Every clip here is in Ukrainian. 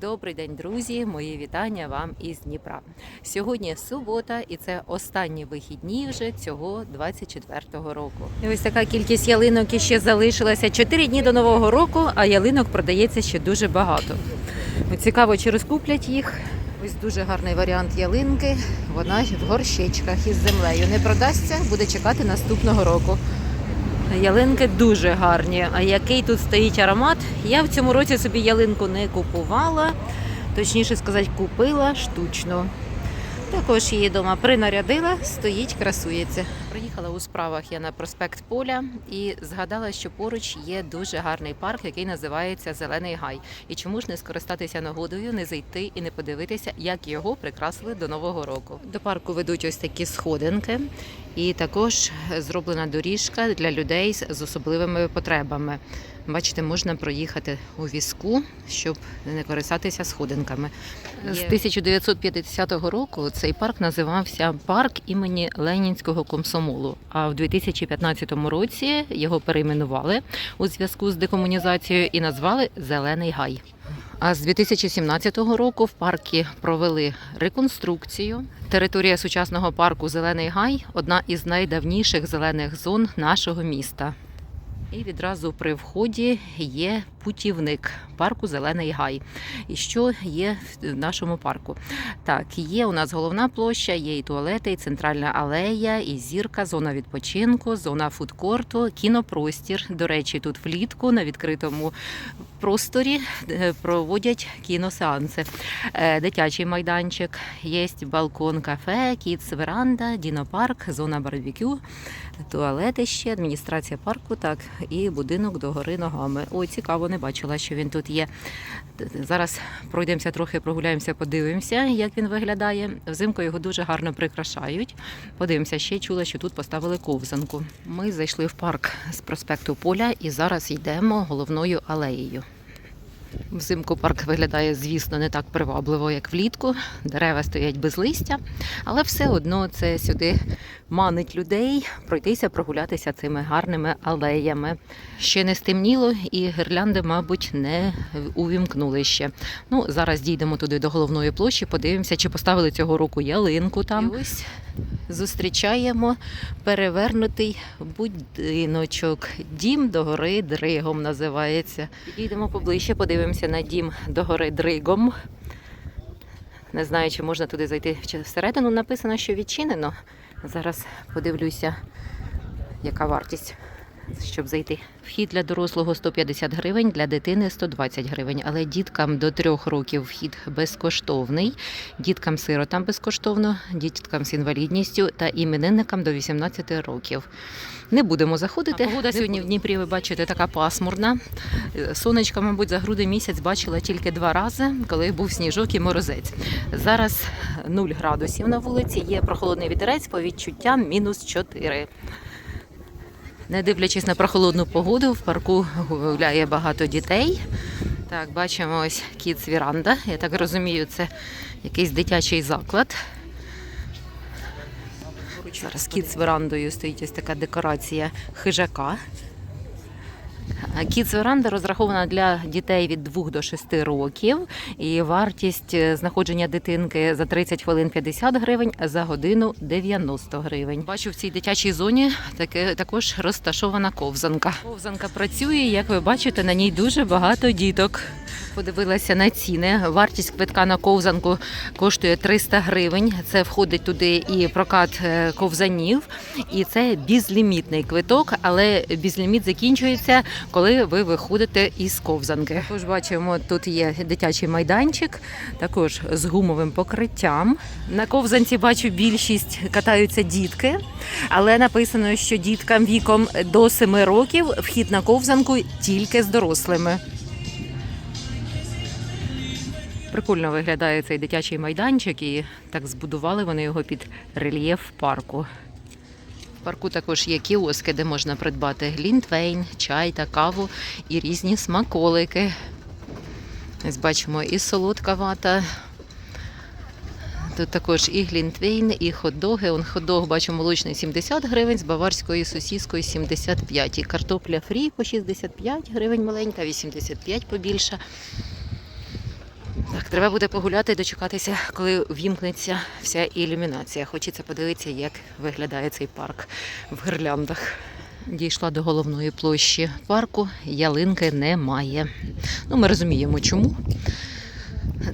Добрий день, друзі! Мої вітання вам із Дніпра. Сьогодні субота, і це останні вихідні вже цього 24-го року. І ось така кількість ялинок іще залишилася. Чотири дні до нового року, а ялинок продається ще дуже багато. Цікаво, чи розкуплять їх. Ось дуже гарний варіант ялинки. Вона в горщичках із землею. Не продасться, буде чекати наступного року. Ялинки дуже гарні. А який тут стоїть аромат? Я в цьому році собі ялинку не купувала, точніше сказати, купила штучно. Також її вдома принарядила, стоїть, красується. Приїхала у справах я на проспект Поля і згадала, що поруч є дуже гарний парк, який називається Зелений Гай. І чому ж не скористатися нагодою, не зайти і не подивитися, як його прикрасили до нового року. До парку ведуть ось такі сходинки, і також зроблена доріжка для людей з особливими потребами. Бачите, можна проїхати у візку, щоб не користатися сходинками. З 1950 року цей парк називався парк імені Ленінського комсомолу. А в 2015 році його перейменували у зв'язку з декомунізацією і назвали Зелений Гай. А з 2017 року в паркі провели реконструкцію. Територія сучасного парку Зелений Гай одна із найдавніших зелених зон нашого міста. І відразу при вході є путівник парку Зелений Гай. І що є в нашому парку? Так, є у нас головна площа, є і туалети, і центральна алея, і зірка, зона відпочинку, зона фудкорту, кінопростір. До речі, тут влітку на відкритому просторі е, проводять кіносеанси. Е, Дитячий майданчик, є балкон, кафе, кіц, веранда, дінопарк, зона барбекю, туалети ще, адміністрація парку, так, і будинок догори ногами. Ой, цікаво, не бачила, що він тут є. Зараз пройдемося трохи, прогуляємося, подивимося, як він виглядає. Взимку його дуже гарно прикрашають. Подивимося, ще чула, що тут поставили ковзанку. Ми зайшли в парк з проспекту Поля і зараз йдемо головною алеєю. Взимку парк виглядає, звісно, не так привабливо, як влітку. Дерева стоять без листя, але все одно це сюди манить людей пройтися, прогулятися цими гарними алеями. Ще не стемніло, і гірлянди, мабуть, не увімкнули ще. Ну, зараз дійдемо туди до головної площі, подивимося, чи поставили цього року ялинку там. І ось зустрічаємо перевернутий будиночок. Дім догори Дригом називається. Підійдемо поближче, подивимося на дім догори Дригом. Не знаю, чи можна туди зайти чи всередину. Написано, що відчинено. Зараз подивлюся, яка вартість, щоб зайти. Вхід для дорослого 150 гривень, для дитини 120 гривень. Але діткам до трьох років вхід безкоштовний, діткам сиротам безкоштовно, діткам з інвалідністю та іменинникам до 18 років. Не будемо заходити. Погода сьогодні в Дніпрі, ви бачите, така пасмурна. Сонечка, мабуть, за грудень місяць бачила тільки два рази, коли був сніжок і морозець. Зараз 0 градусів на вулиці, є прохолодний вітерець по відчуттям мінус 4. Не дивлячись на прохолодну погоду, в парку гуляє багато дітей. Так, бачимо ось Kids Віранда. Я так розумію, це якийсь дитячий заклад. Зараз кіт з верандою стоїть ось така декорація хижака. Кіц веранда розрахована для дітей від 2 до 6 років, і вартість е, знаходження дитинки за 30 хвилин 50 гривень, за годину 90 гривень. Бачу в цій дитячій зоні таке також розташована ковзанка. Ковзанка працює, як ви бачите, на ній дуже багато діток. Подивилася на ціни. Вартість квитка на ковзанку коштує 300 гривень. Це входить туди і прокат е, ковзанів, і це безлімітний квиток, але безліміт закінчується, коли ви виходите із ковзанки. Тож бачимо, тут є дитячий майданчик, також з гумовим покриттям. На ковзанці бачу більшість катаються дітки, але написано, що діткам віком до 7 років вхід на ковзанку тільки з дорослими. Прикольно виглядає цей дитячий майданчик, і так збудували вони його під рельєф парку. В парку також є кіоски, де можна придбати глінтвейн, чай та каву і різні смаколики. Ось бачимо і солодка вата. Тут також і глінтвейн, і хот-доги. Он хот-дог, бачу, молочний 70 гривень, з баварською сосіскою 75. І картопля фрі по 65 гривень маленька, 85 побільша. Так, треба буде погуляти і дочекатися, коли вімкнеться вся ілюмінація. Хочеться подивитися, як виглядає цей парк в гірляндах. Дійшла до головної площі парку, ялинки немає. Ну, ми розуміємо, чому.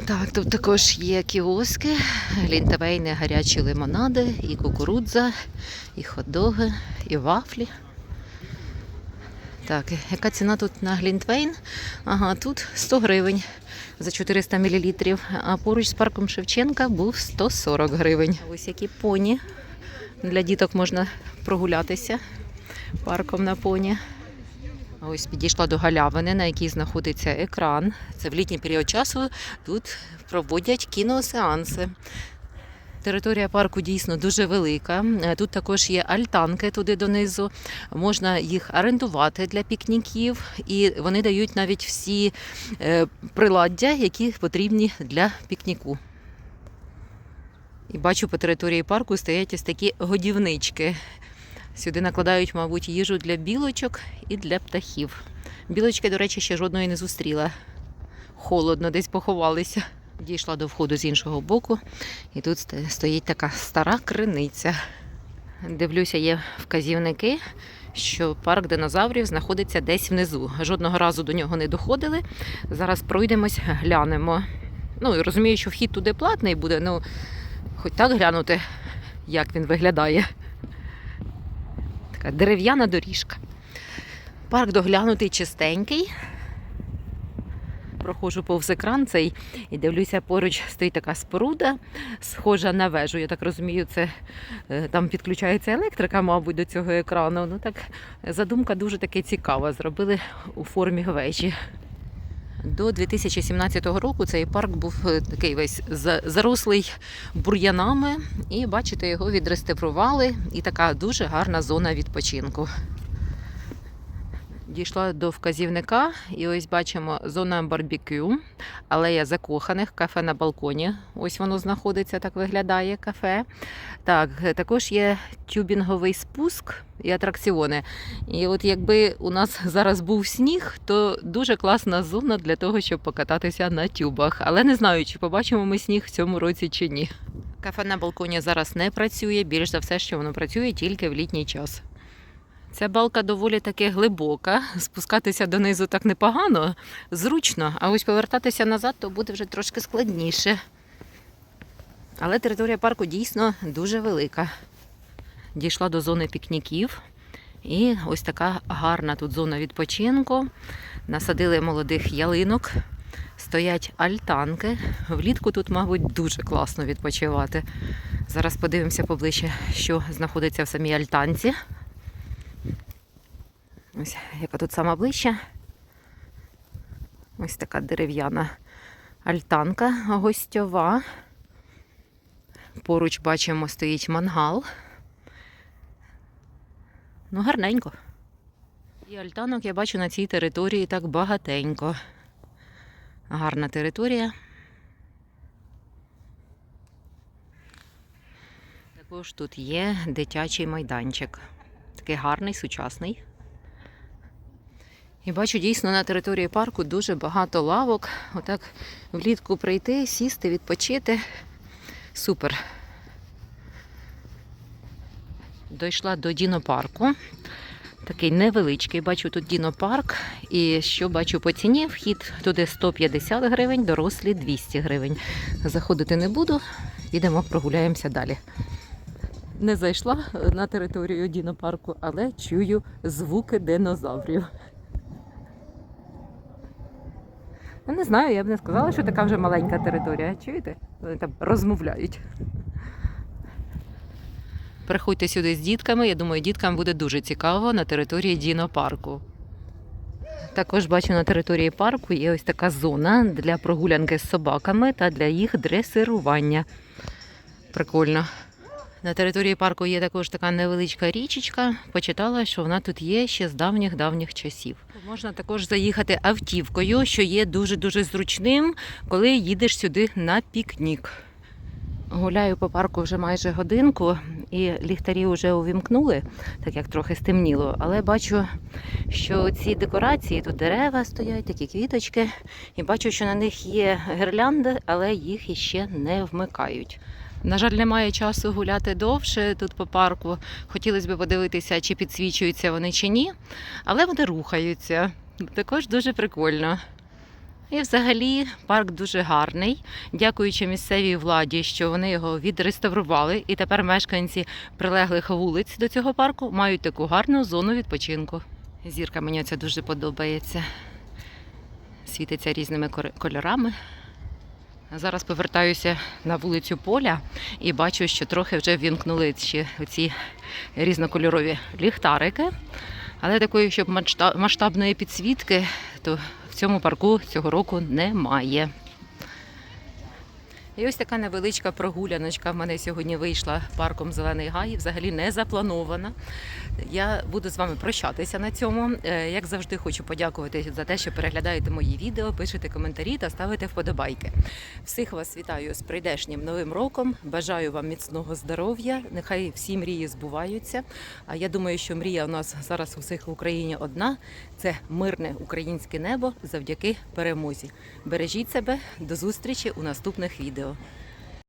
Так, тут також є кіоски, глінтавейни, гарячі лимонади, і кукурудза, і хот-доги, і вафлі. Так, яка ціна тут на глінтвейн? Ага, тут 100 гривень за 400 мл, а поруч з парком Шевченка був 140 гривень. Ось які поні. Для діток можна прогулятися парком на поні. Ось підійшла до галявини, на якій знаходиться екран. Це в літній період часу тут проводять кіносеанси. Територія парку дійсно дуже велика. Е, Тут також є альтанки туди донизу. Можна їх орендувати для пікніків, і вони дають навіть всі е, приладдя, які потрібні для пікніку. І бачу, по території парку стоять ось такі годівнички. Сюди накладають, мабуть, їжу для білочок і для птахів. Білочки, до речі, ще жодної не зустріла. Холодно, десь поховалися. Дійшла до входу з іншого боку, і тут стоїть така стара криниця. Дивлюся, є вказівники, що парк динозаврів знаходиться десь внизу. Жодного разу до нього не доходили. Зараз пройдемось, глянемо. Ну, і розумію, що вхід туди платний буде, ну хоч так глянути, як він виглядає. Така дерев'яна доріжка. Парк доглянутий чистенький. Проходжу повз екран цей і дивлюся, поруч стоїть така споруда, схожа на вежу. Я так розумію, це е, там підключається електрика, мабуть, до цього екрану. Ну так задумка дуже таки цікава. Зробили у формі вежі. До 2017 року цей парк був е, такий весь зарослий бур'янами, і бачите, його відреставрували, і така дуже гарна зона відпочинку. Дійшла до вказівника, і ось бачимо зона барбекю, алея закоханих, кафе на балконі. Ось воно знаходиться, так виглядає кафе. Так, також є тюбінговий спуск і атракціони. І от якби у нас зараз був сніг, то дуже класна зона для того, щоб покататися на тюбах. Але не знаю, чи побачимо ми сніг в цьому році чи ні. Кафе на балконі зараз не працює. Більш за все, що воно працює тільки в літній час. Ця балка доволі таки глибока. Спускатися донизу так непогано, зручно, а ось повертатися назад то буде вже трошки складніше. Але територія парку дійсно дуже велика. Дійшла до зони пікніків. І ось така гарна тут зона відпочинку. Насадили молодих ялинок, стоять альтанки. Влітку тут, мабуть, дуже класно відпочивати. Зараз подивимося поближче, що знаходиться в самій альтанці. Ось яка тут сама ближче. Ось така дерев'яна альтанка гостьова. Поруч бачимо, стоїть мангал. Ну, гарненько. І альтанок я бачу на цій території так багатенько. Гарна територія. Також тут є дитячий майданчик. Такий гарний, сучасний. І бачу дійсно на території парку дуже багато лавок. Отак влітку прийти, сісти, відпочити. Супер. Дійшла до Дінопарку. Такий невеличкий, бачу тут Дінопарк. І що бачу по ціні, вхід туди 150 гривень, дорослі 200 гривень. Заходити не буду, підемо прогуляємося далі. Не зайшла на територію Дінопарку, але чую звуки динозаврів. Я не знаю, я б не сказала, що така вже маленька територія. Чуєте? Вони там розмовляють. Приходьте сюди з дітками. Я думаю, діткам буде дуже цікаво на території Дінопарку. Також бачу на території парку є ось така зона для прогулянки з собаками та для їх дресирування. Прикольно. На території парку є також така невеличка річечка. Почитала, що вона тут є ще з давніх-давніх часів. Можна також заїхати автівкою, що є дуже-дуже зручним, коли їдеш сюди на пікнік. Гуляю по парку вже майже годинку, і ліхтарі вже увімкнули, так як трохи стемніло. Але бачу, що ці декорації, тут дерева стоять, такі квіточки, і бачу, що на них є гірлянди, але їх іще не вмикають. На жаль, немає часу гуляти довше тут по парку. Хотілося б подивитися, чи підсвічуються вони чи ні, але вони рухаються. Також дуже прикольно. І взагалі парк дуже гарний. Дякуючи місцевій владі, що вони його відреставрували, і тепер мешканці прилеглих вулиць до цього парку мають таку гарну зону відпочинку. Зірка мені це дуже подобається. Світиться різними кольорами. Зараз повертаюся на вулицю Поля і бачу, що трохи вже ввімкнули ще ці різнокольорові ліхтарики. Але такої, щоб масштабної підсвітки, то в цьому парку цього року немає. І ось така невеличка прогуляночка в мене сьогодні вийшла парком Зелений Гай, взагалі не запланована. Я буду з вами прощатися на цьому. Е, Як завжди, хочу подякувати за те, що переглядаєте мої відео, пишете коментарі та ставите вподобайки. Всіх вас вітаю з прийдешнім новим роком. Бажаю вам міцного здоров'я. Нехай всі мрії збуваються. А я думаю, що мрія у нас зараз у всіх в Україні одна це мирне українське небо завдяки перемозі. Бережіть себе, до зустрічі у наступних відео. So.